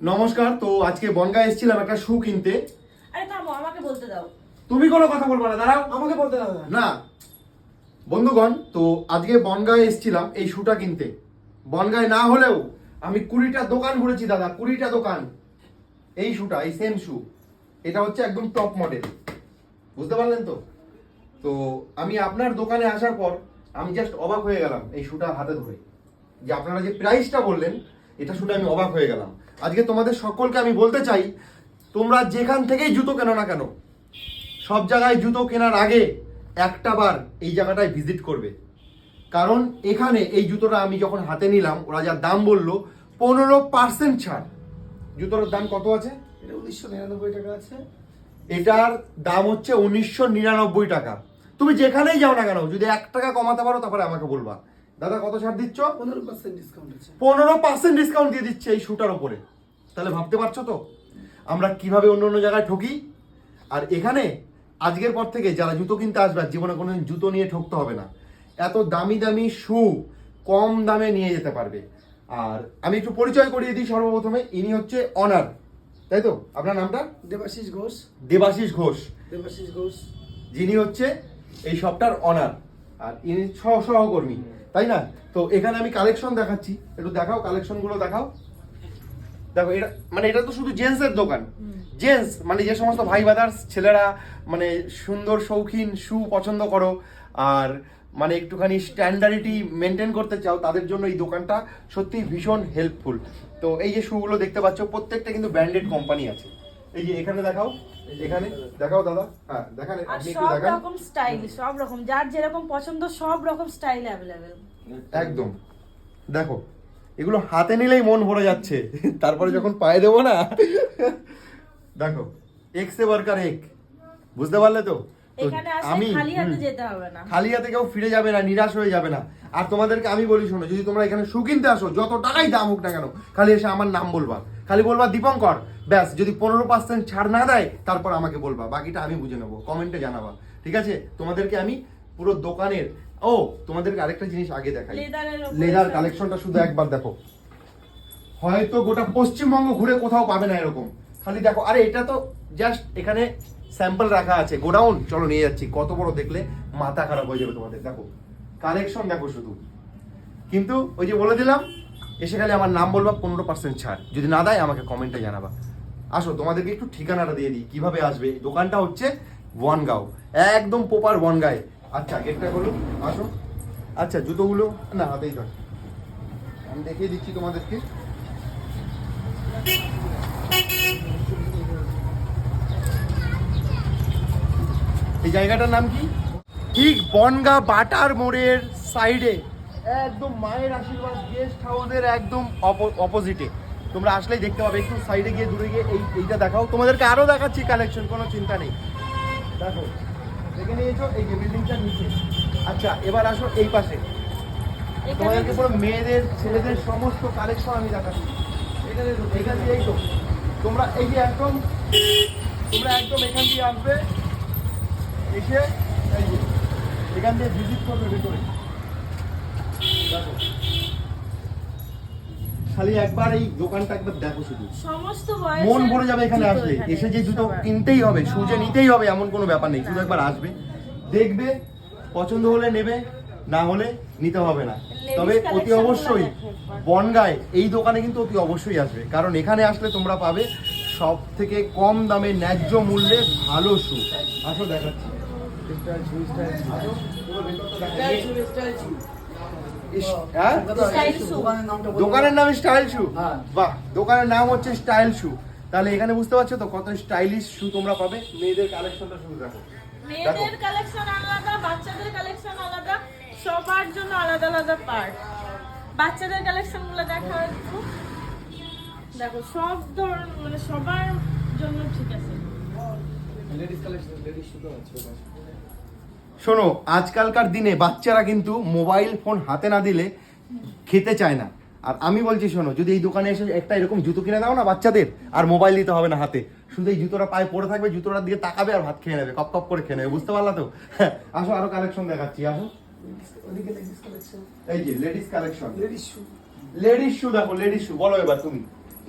নমস্কার তো আজকে বনগা এসেছিলাম একটা শু কিনতে। আরে থামো আমাকে বলতে দাও। তুমি কোনো কথা বলব না দাঁড়াও আমাকে বলতে দাও। না। বন্ধুগণ তো আজকে বনগায় এসেছিলাম এই শুটা কিনতে। বনগায় না হলেও আমি কুড়িটা দোকান ঘুরেছি দাদা কুড়িটা দোকান। এই শুটা এই সেম শু এটা হচ্ছে একদম টপ মডেল বুঝতে পারলেন তো? তো আমি আপনার দোকানে আসার পর আমি জাস্ট অবাক হয়ে গেলাম এই শুটা হাতে ধরে। যে আপনারা যে প্রাইসটা বললেন এটা শুনে আমি অবাক হয়ে গেলাম। আজকে তোমাদের সকলকে আমি বলতে চাই তোমরা যেখান থেকেই জুতো কেনো না কেন সব জায়গায় জুতো কেনার আগে একটা বার এই জায়গাটায় ভিজিট করবে। কারণ এখানে এই জুতোটা আমি যখন হাতে নিলাম ওরা যা দাম বলল পনেরো পার্সেন্ট ছাড়। জুতোটার দাম কত আছে? এটা উনিশশো নিরানব্বই টাকা আছে। এটার দাম হচ্ছে উনিশশো নিরানব্বই টাকা। তুমি যেখানেই যাও না কেন যদি এক টাকা কমাতে পারো তারপরে আমাকে বলবা। দাদা কত ছাড় দিচ্ছ? পনেরো পার্সেন্ট ডিসকাউন্ট আছে। পনেরো পার্সেন্ট ডিসকাউন্ট দিয়ে দিচ্ছে এই শুটার ওপরে। তাহলে ভাবতে পারছ তো? আমরা কীভাবে অন্য অন্য জায়গায় ঠকি? আর এখানে আজকের পর থেকে যারা জুতো কিনতে আসবে জীবনে কোনো জুতো নিয়ে ঠকতে হবে না। এত দামি দামি শু কম দামে নিয়ে যেতে পারবে। আর আমি একটু পরিচয় করিয়ে দিই সর্বপ্রথমে ইনি হচ্ছে অনার তাই তো? আপনার নামটা? দেবাশিস ঘোষ। দেবাশিস ঘোষ। দেবাশিস ঘোষ। যিনি হচ্ছে এই সবটার অনার আর ইনি সহ সহকর্মী। তাই না? তো এখানে আমি কালেকশন দেখাচ্ছি। একটু দেখাও কালেকশনগুলো দেখাও। দেখো এটা মানে এটা তো শুধু জেন্টসের দোকান। জেন্টস মানে যে সমস্ত ভাই বাদার্স ছেলেরা মানে সুন্দর শৌখিন শু পছন্দ করো আর মানে একটুখানি স্ট্যান্ডার্ডিটি মেনটেন করতে চাও তাদের জন্য এই দোকানটা সত্যি ভীষণ হেল্পফুল তো এই যে শুগুলো দেখতে পাচ্ছ প্রত্যেকটা কিন্তু ব্র্যান্ডেড কোম্পানি আছে। এই যে এখানে দেখাও। এখানে? দেখাও দাদা। হ্যাঁ দেখান আপনি একটু সব রকম স্টাইল সব রকম। যার যেরকম পছন্দ সব রকম স্টাইল অ্যাভেলেবেল একদম। দেখো এগুলো হাতে নিলেই মন ভরে যাচ্ছে। তারপরে যখন পায়ে দেবো না দেখো এক সে বারকার এক। বুঝতে পারলে তো? আমি খালি হাতে কেউ ফিরে যাবে না নিরাশ হয়ে যাবে না। আর তোমাদেরকে আমি বলি শোনো যদি তোমরা এখানে শু কিনতে আসো যত টাকাই দাম হোক না কেন খালি এসে আমার নাম বলবা। খালি বলবা দীপঙ্কর। ব্যাস যদি পনেরো পার্সেন্ট ছাড় না দেয় তারপর আমাকে বলবা। বাকিটা আমি বুঝে নেব। কমেন্টে জানাবা। ঠিক আছে? তোমাদেরকে আমি পুরো দোকানের ও তোমাদেরকে আরেকটা জিনিস আগে দেখাই। লেদার কালেকশনটা শুধু একবার দেখো। হয়তো গোটা পশ্চিমবঙ্গ ঘুরে কোথাও পাবে না এরকম। খালি দেখো আরে এটা তো জাস্ট এখানে স্যাম্পল রাখা আছে। গোডাউন চলো নিয়ে যাচ্ছি। কত বড় দেখলে মাথা খারাপ হয়ে যাবে তোমাদের। দেখো কালেকশন দেখো শুধু। কিন্তু ওই যে বলে দিলাম এসে খালি আমার নাম বলবা, পনেরো পার্সেন্ট ছাড়। যদি না দেয়, আমাকে কমেন্টে জানাবা। আসো, তোমাদেরকে একটু ঠিকানাটা দিয়ে দিই, কীভাবে আসবে? দোকানটা হচ্ছে বনগাঁও একদম প্রপার বনগাঁয়ে আচ্ছা গেটটা করুন আসো। আচ্ছা জুতোগুলো, না, হাতেই ধর। আমি দেখিয়ে দিচ্ছি তোমাদেরকে। এই জায়গাটার নাম কি? ঠিক বনগা বাটার মোড়ের সাইডে একদম মায়ের আশীর্বাদ গেস্ট হাউসের একদম অপোজিটে তোমরা আসলেই দেখতে পাবে একটু সাইডে গিয়ে দূরে গিয়ে এই এইটা দেখাও। তোমাদেরকে আরও দেখাচ্ছি কালেকশন কোনো চিন্তা নেই। দেখো দেখে নিয়েছো? এই যে বিল্ডিংটার নিচে। আচ্ছা এবার আসো এই পাশে। তোমাদেরকে পুরো মেয়েদের ছেলেদের সমস্ত কালেকশন আমি দেখাচ্ছি। এখানে এখান দিয়েই তো। তোমরা এই যে একদম তোমরা একদম এখান দিয়ে আসবে। এসে এই যে এখান দিয়ে ভিজিট করবে ভেতরে। খালি একবার এই দোকানটা একবার দেখো শুধু। সমস্ত মন ভরে যাবে এখানে আসলে। এসে যে জুতো কিনতেই হবে সুজে নিতেই হবে এমন কোনো ব্যাপার নেই। শুধু একবার আসবে দেখবে পছন্দ হলে নেবে না হলে নিতে হবে না। তবে অতি অবশ্যই বনগায় এই দোকানে কিন্তু অতি অবশ্যই আসবে। কারণ এখানে আসলে তোমরা পাবে সব থেকে কম দামে ন্যায্য মূল্যে ভালো শু। আসো দেখাচ্ছি। দোকানের বলো। দোকানের নাম স্টাইল শু। হ্যাঁ। বাহ দোকানের নাম হচ্ছে স্টাইল শু। তাহলে এখানে বুঝতে পারছ তো কত স্টাইলিশ শু তোমরা পাবে? মেয়েদের কালেকশনটা শুধু দেখো। মেয়েদের কালেকশন আলাদা বাচ্চাদের কালেকশন আলাদা সবার জন্য আলাদা আলাদা পার্ট বাচ্চাদের কালেকশনগুলো দেখা একটু। দেখো সব ধরন মানে সবার জন্য ঠিক আছে। লেডিস কালেকশন লেডিস শুধু আছে। ওটা। শোনো আজকালকার দিনে বাচ্চারা কিন্তু মোবাইল ফোন হাতে না দিলে খেতে চায় না। আর আমি বলছি শোনো যদি এই দোকানে এসে একটা এরকম জুতো কিনে দাও না বাচ্চাদের আর মোবাইল দিতে হবে না হাতে। শুধু এই জুতোটা পায়ে পড়ে থাকবে জুতোটার দিকে তাকাবে আর ভাত খেয়ে নেবে কপ কপ করে খেয়ে নেবে বুঝতে পারলা তো? হ্যাঁ, আসো আরও কালেকশন দেখাচ্ছি আসো। লেডিস এই যে ladies collection ladies shoe ladies shoe দেখো লেডিস শু বলো এবার তুমি।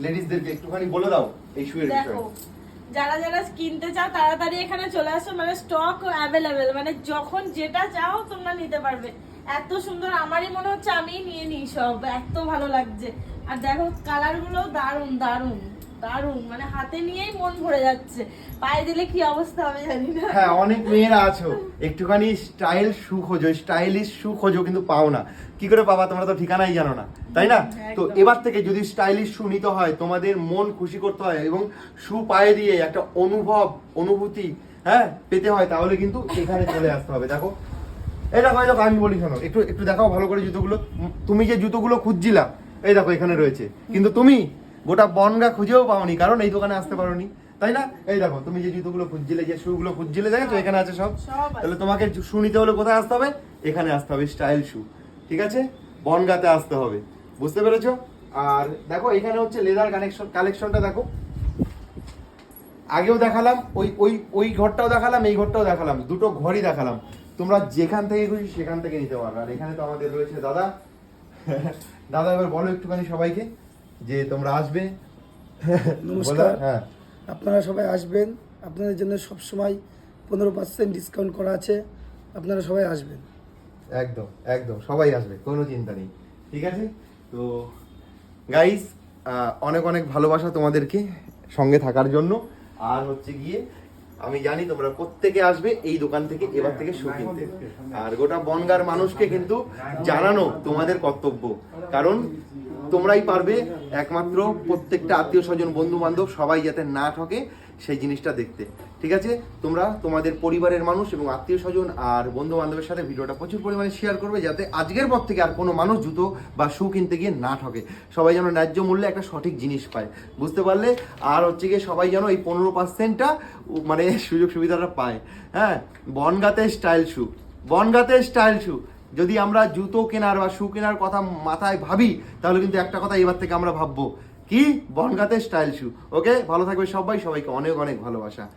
লেডিসদেরকে একটুখানি বলে দাও এই শুয়ের দেখো বিষয়ে। যারা যারা কিনতে চাও, তাড়াতাড়ি এখানে চলে আসো। মানে স্টক অ্যাভেলেবেল মানে যখন যেটা চাও তোমরা নিতে পারবে। এত সুন্দর, আমারই মনে হচ্ছে আমি নিয়ে নিই সব। এত ভালো লাগছে। আর দেখো কালারগুলো গুলো দারুণ দারুণ মানে হাতে নিয়েই মন ভরে যাচ্ছে। পায়ে দিলে কি অবস্থা হবে জানি না। হ্যাঁ অনেক মেয়েরা আছো। একটুখানি স্টাইল শু খোঁজো স্টাইলিশ শু খোঁজো কিন্তু পাও না। কি করে পাবা তোমরা তো ঠিকানাই জানো না তাই না? তো এবার থেকে যদি স্টাইলিশ শু নিতে হয় তোমাদের মন খুশি করতে হয় এবং শু পায়ে দিয়ে একটা অনুভব অনুভূতি হ্যাঁ পেতে হয় তাহলে কিন্তু এখানে চলে আসতে হবে। দেখো এই দেখো দেখো আমি বলি শোনো একটু একটু দেখাও ভালো করে জুতোগুলো। তুমি যে জুতোগুলো খুঁজছিলা এই দেখো এখানে রয়েছে। কিন্তু তুমি গোটা বনগা খুঁজেও পাওনি কারণ এই দোকানে আসতে পারোনি। তাই না? এই দেখো তুমি যে জুতোগুলো খুঁজছিলে যে শুগুলো খুঁজছিলে দেখেছ? এখানে আছে সব। সব তাহলে তোমাকে শু নিতে হলে কোথায় আসতে হবে? এখানে আসতে হবে স্টাইল শু ঠিক আছে? বনগাতে আসতে হবে। বুঝতে পেরেছ? আর দেখো এখানে হচ্ছে লেদার কানেকশন কালেকশনটা দেখো। আগেও দেখালাম ওই ওই ওই ঘরটাও দেখালাম এই ঘরটাও দেখালাম। দুটো ঘরই দেখালাম। তোমরা যেখান থেকে খুশি সেখান থেকে নিতে পারো। আর এখানে তো আমাদের রয়েছে দাদা। দাদা এবার বলো একটুখানি সবাইকে। যে তোমরা আসবে? নমস্কার। হ্যাঁ। আপনারা সবাই আসবেন। আপনাদের জন্য সবসময় পনেরো পার্সেন্ট ডিসকাউন্ট করা আছে। আপনারা সবাই আসবেন। একদম একদম। সবাই আসবে কোনো চিন্তা নেই। ঠিক আছে? তো গাইস অনেক অনেক ভালোবাসা তোমাদেরকে সঙ্গে থাকার জন্য। আর হচ্ছে গিয়ে আমি জানি তোমরা প্রত্যেকে আসবে এই দোকান থেকে এবার থেকে শু কিনতে। আর গোটা বনগার মানুষকে কিন্তু জানানো তোমাদের কর্তব্য। কারণ তোমরাই পারবে। একমাত্র প্রত্যেকটা আত্মীয় স্বজন বন্ধু বান্ধব সবাই যাতে না ঠকে সেই জিনিসটা দেখতে। ঠিক আছে? তোমরা তোমাদের পরিবারের মানুষ এবং আত্মীয় স্বজন আর বন্ধু বান্ধবের সাথে ভিডিওটা প্রচুর পরিমাণে শেয়ার করবে যাতে আজকের পর থেকে আর কোনো মানুষ জুতো বা শু কিনতে গিয়ে না ঠকে। সবাই যেন ন্যায্য মূল্যে একটা সঠিক জিনিস পায়। বুঝতে পারলে? আর হচ্ছে গিয়ে সবাই যেন এই পনেরো পার্সেন্টটা মানে সুযোগ সুবিধাটা পায়। হ্যাঁ? বনগাতে স্টাইল শু বনগাতে স্টাইল শু যদি আমরা জুতো কেনার বা শু কেনার কথা মাথায় ভাবি, তাহলে কিন্তু একটা কথা এবার থেকে আমরা ভাববো। কি? বনগাতে স্টাইল শু ওকে ভালো থাকবে সবাই। সবাইকে অনেক অনেক ভালোবাসা।